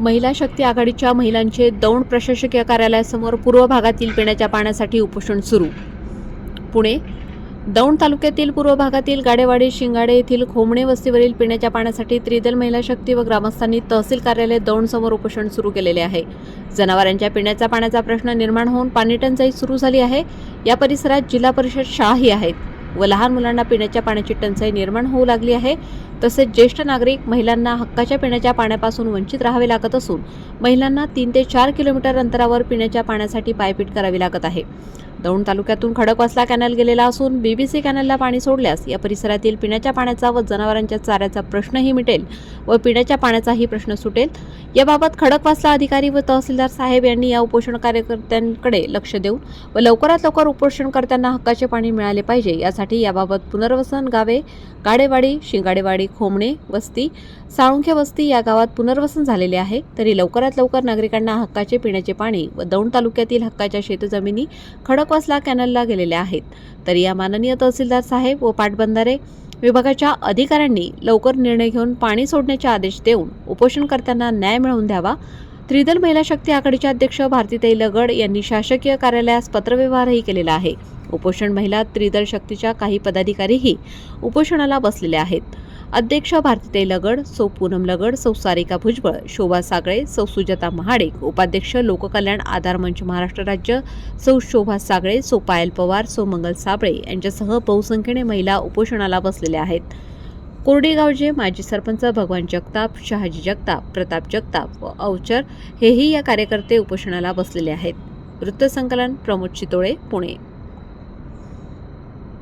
महिला शक्ती आघाडीच्या महिलांचे दौंड प्रशासकीय कार्यालयासमोर पूर्व भागातील पिण्याच्या पाण्यासाठी उपोषण सुरू. पुणे दौंड तालुक्यातील पूर्व भागातील गाडेवाडी शिंगाडे येथील खोमणे वस्तीवरील पिण्याच्या पाण्यासाठी त्रिदल महिला शक्ती व ग्रामस्थांनी तहसील कार्यालय दौंड समोर उपोषण सुरू केलेले आहे. जनावरांच्या पिण्याच्या पाण्याचा प्रश्न निर्माण होऊन पाणीटंचाई सुरू झाली आहे. या परिसरात जिल्हा परिषद शाळाही आहेत व लहान मुलांना पिण्याच्या पाण्याची टंचाई निर्माण होऊ लागली आहे. तसेच ज्येष्ठ नागरिक महिलांना हक्काच्या पिण्याच्या पाण्यापासून वंचित राहावे लागत असून महिलांना तीन ते चार किलोमीटर अंतरावर पिण्याच्या पाण्यासाठी पायपीट करावी लागत आहे. दौंड तालुक्यातून खडकवासला कॅनल गेलेला असून बीबीसी कॅनलला पाणी सोडल्यास या परिसरातील पिण्याच्या पाण्याचा व जनावरांच्या चाऱ्याचा प्रश्नही मिटेल व पिण्याच्या पाण्याचाही प्रश्न सुटेल. याबाबत खडकवासला अधिकारी व तहसीलदार साहेब यांनी या उपोषण कार्यकर्त्यांकडे लक्ष देऊन व लवकरात लवकर उपोषणकर्त्यांना हक्काचे पाणी मिळाले पाहिजे यासाठी याबाबत पुनर्वसन गावे गाडेवाडी शिंगाडेवाडी खोमणे वस्ती साळुंखे वस्ती या गावात पुनर्वसन झालेले आहे. तरी लवकरात लवकर नागरिकांना हक्काचे पिण्याचे पाणी व दौंड तालुक्यातील हक्काच्या शेतजमिनी खडकवासला कॅनलला गेलेल्या आहेत. तरी या माननीय तहसीलदार साहेब व पाटबंधारे विभागाच्या अधिकाऱ्यांनी लवकर निर्णय घेऊन पाणी सोडण्याचे आदेश देऊन उपोषणकर्त्यांना न्याय मिळवून द्यावा. त्रिदल महिला शक्ती आघाडीच्या अध्यक्ष भारतीताई लगड यांनी शासकीय कार्यालयास पत्रव्यवहारही केलेला आहे. उपोषण महिला त्रिदल शक्तीच्या काही पदाधिकारीही उपोषणाला बसलेले आहेत. अध्यक्ष भारती लगड सौ पूनम लगड सौ सारिका भुजबळ शोभा सागळे सौ सुजाता महाडिक उपाध्यक्ष लोककल्याण आधार मंच महाराष्ट्र राज्य सौ शोभा सागळे सौ पायल पवार सौ मंगल साबळे यांच्यासह बहुसंख्येने महिला उपोषणाला बसलेल्या आहेत. कोरडेगावचे माजी सरपंच भगवान जगताप शहाजी जगताप प्रताप जगताप व अवचर हेही या कार्यकर्ते उपोषणाला बसलेले आहेत. वृत्तसंकलन प्रमोद चितोळे पुणे.